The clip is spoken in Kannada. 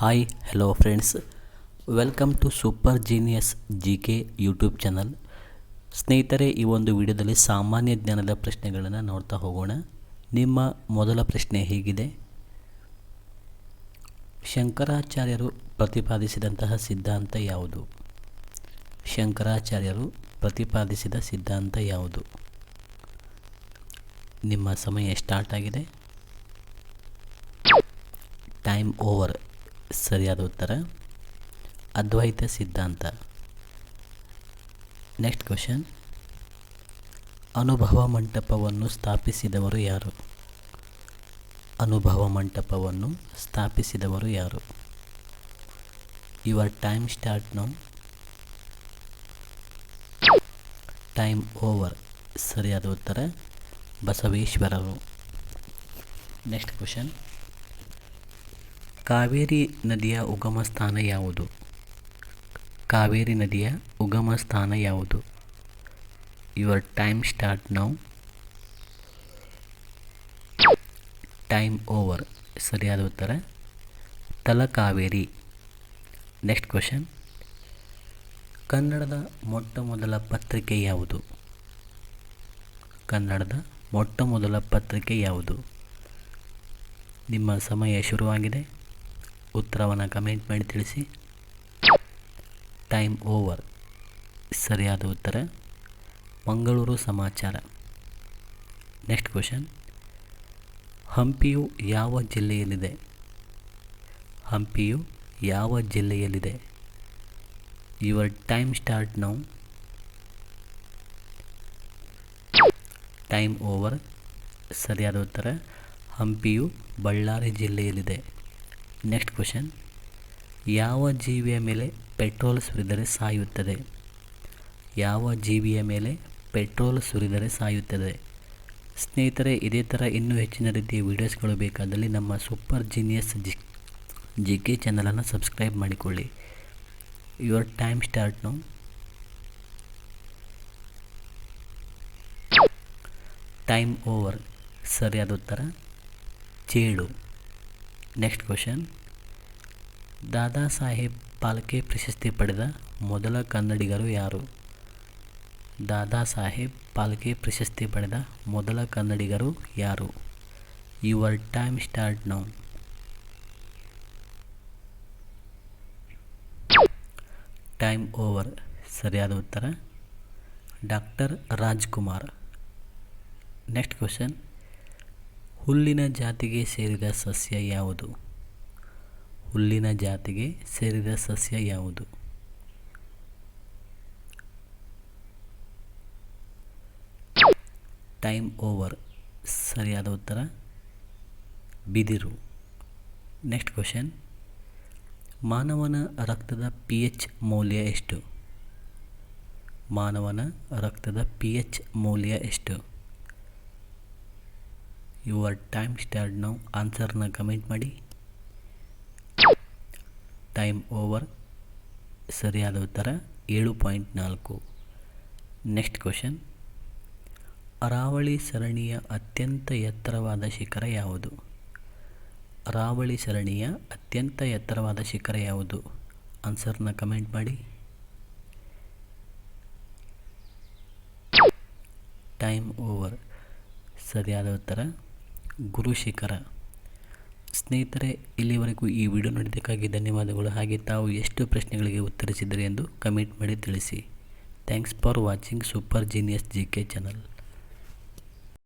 Hi hello friends welcome to super genius G K YouTube channel ಸ್ನೇಹಿತರೆ, ಈ ಒಂದು ವಿಡಿಯೋದಲ್ಲಿ ಸಾಮಾನ್ಯ ಜ್ಞಾನದ ಪ್ರಶ್ನೆಗಳನ್ನು ನೋಡ್ತಾ ಹೋಗೋಣ. ನಿಮ್ಮ ಮೊದಲ ಪ್ರಶ್ನೆ ಹೀಗಿದೆ? ಶಂಕರಾಚಾರ್ಯರು ಪ್ರತಿಪಾದಿಸಿದಂತಹ ಸಿದ್ಧಾಂತ ಯಾವುದು? ಶಂಕರಾಚಾರ್ಯರು ಪ್ರತಿಪಾದಿಸಿದ ಸಿದ್ಧಾಂತ ಯಾವುದು? ನಿಮ್ಮ ಸಮಯ ಸ್ಟಾರ್ಟ್ ಆಗಿದೆ. ಟೈಮ್ ಓವರ್ ಸರಿಯಾದ ಉತ್ತರ? ಅದ್ವೈತ ಸಿದ್ಧಾಂತ. ನೆಕ್ಸ್ಟ್ ಕ್ವಶನ್ ಅನುಭವ ಮಂಟಪವನ್ನು ಸ್ಥಾಪಿಸಿದವರು ಯಾರು? ಅನುಭವ ಮಂಟಪವನ್ನು ಸ್ಥಾಪಿಸಿದವರು ಯಾರು? Your time start now time over ಸರಿಯಾದ ಉತ್ತರ. ಬಸವೇಶ್ವರರು. ನೆಕ್ಸ್ಟ್ ಕ್ವಶನ್ ಕಾವೇರಿ ನದಿಯ ಉಗಮ ಸ್ಥಾನ ಯಾವುದು? ಕಾವೇರಿ ನದಿಯ ಉಗಮ ಸ್ಥಾನ ಯಾವುದು? Your time start now. Time over. ಸರಿಯಾದ ಉತ್ತರ? ತಲಕಾವೇರಿ. Next question. ಕನ್ನಡದ ಮೊಟ್ಟ ಮೊದಲ ಪತ್ರಿಕೆ ಯಾವುದು? ಕನ್ನಡದ ಮೊಟ್ಟ ಮೊದಲ ಪತ್ರಿಕೆ ಯಾವುದು? ನಿಮ್ಮ ಸಮಯ ಶುರುವಾಗಿದೆ. ಉತ್ತರವನ್ನು ಕಮೆಂಟ್ ಮಾಡಿ ತಿಳಿಸಿ. ಟೈಮ್ ಓವರ್ ಸರಿಯಾದ ಉತ್ತರ. ಮಂಗಳೂರು ಸಮಾಚಾರ. ನೆಕ್ಸ್ಟ್ ಕ್ವಶನ್ ಹಂಪಿಯು ಯಾವ ಜಿಲ್ಲೆಯಲ್ಲಿದೆ? ಹಂಪಿಯು ಯಾವ ಜಿಲ್ಲೆಯಲ್ಲಿದೆ? Your time start now time over ಸರಿಯಾದ ಉತ್ತರ. ಹಂಪಿಯು ಬಳ್ಳಾರಿ ಜಿಲ್ಲೆಯಲ್ಲಿದೆ. ನೆಕ್ಸ್ಟ್ ಕ್ವಶನ್ ಯಾವ ಜೀವಿಯ ಮೇಲೆ ಪೆಟ್ರೋಲ್ ಸುರಿದರೆ ಸಾಯುತ್ತದೆ? ಯಾವ ಜೀವಿಯ ಮೇಲೆ ಪೆಟ್ರೋಲ್ ಸುರಿದರೆ ಸಾಯುತ್ತದೆ? ಸ್ನೇಹಿತರೆ, ಇದೇ ಥರ ಇನ್ನೂ ಹೆಚ್ಚಿನ ರೀತಿಯ ವೀಡಿಯೋಸ್ಗಳು ಬೇಕಾದಲ್ಲಿ ನಮ್ಮ super genius G G K ಚಾನಲನ್ನು ಸಬ್ಸ್ಕ್ರೈಬ್ ಮಾಡಿಕೊಳ್ಳಿ. Your time start now time over ಸರಿಯಾದ ಉತ್ತರ? ಚೇಳು. ನೆಕ್ಸ್ಟ್ ಕ್ವಶನ್ ದಾದಾ ಸಾಹೇಬ್ ಪಾಲ್ಕೆ ಪ್ರಶಸ್ತಿ ಪಡೆದ ಮೊದಲ ಕನ್ನಡಿಗರು ಯಾರು? ದಾದಾ ಸಾಹೇಬ್ ಪಾಲ್ಕೆ ಪ್ರಶಸ್ತಿ ಪಡೆದ ಮೊದಲ ಕನ್ನಡಿಗರು ಯಾರು? Your time start now time over ಸರಿಯಾದ ಉತ್ತರ. ಡಾಕ್ಟರ್ ರಾಜ್ಕುಮಾರ್. ನೆಕ್ಸ್ಟ್ ಕ್ವಶನ್ ಹುಲ್ಲಿನ ಜಾತಿಗೆ ಸೇರಿದ ಸಸ್ಯ ಯಾವುದು? ಹುಲ್ಲಿನ ಜಾತಿಗೆ ಸೇರಿದ ಸಸ್ಯ ಯಾವುದು? Time over. ಸರಿಯಾದ ಉತ್ತರ? ಬಿದಿರು. Next question. ಮಾನವನ ರಕ್ತದ ಪಿ ಎಚ್ ಮೌಲ್ಯ ಎಷ್ಟು? ಮಾನವನ ರಕ್ತದ ಪಿ ಎಚ್ ಮೌಲ್ಯ ಎಷ್ಟು? ಯುವರ್ ಟೈಮ್ ಸ್ಟಾರ್ಟ್ ನಾವು ಆನ್ಸರ್ನ ಕಮೆಂಟ್ ಮಾಡಿ. ಟೈಮ್ ಓವರ್ ಸರಿಯಾದ ಉತ್ತರ. ಏಳು ಪಾಯಿಂಟ್ ನಾಲ್ಕು. ನೆಕ್ಸ್ಟ್ ಕ್ವಶನ್ ಅರಾವಳಿ ಸರಣಿಯ ಅತ್ಯಂತ ಎತ್ತರವಾದ ಶಿಖರ ಯಾವುದು? ಅರಾವಳಿ ಸರಣಿಯ ಅತ್ಯಂತ ಎತ್ತರವಾದ ಶಿಖರ ಯಾವುದು? ಆನ್ಸರ್ನ ಕಮೆಂಟ್ ಮಾಡಿ. ಟೈಮ್ ಓವರ್ ಸರಿಯಾದ ಉತ್ತರ. ಗುರು ಶಿಖರ ಸ್ನೇಹಿತರೆ, ಇಲ್ಲಿವರೆಗೂ ಈ ವಿಡಿಯೋ ನೋಡಿದ್ದಕ್ಕಾಗಿ ಧನ್ಯವಾದಗಳು. ಹಾಗೆ ತಾವು ಎಷ್ಟು ಪ್ರಶ್ನೆಗಳಿಗೆ ಉತ್ತರಿಸಿದರೆ ಎಂದು ಕಮೆಂಟ್ ಮಾಡಿ ತಿಳಿಸಿ. Thanks for watching super genius G K channel.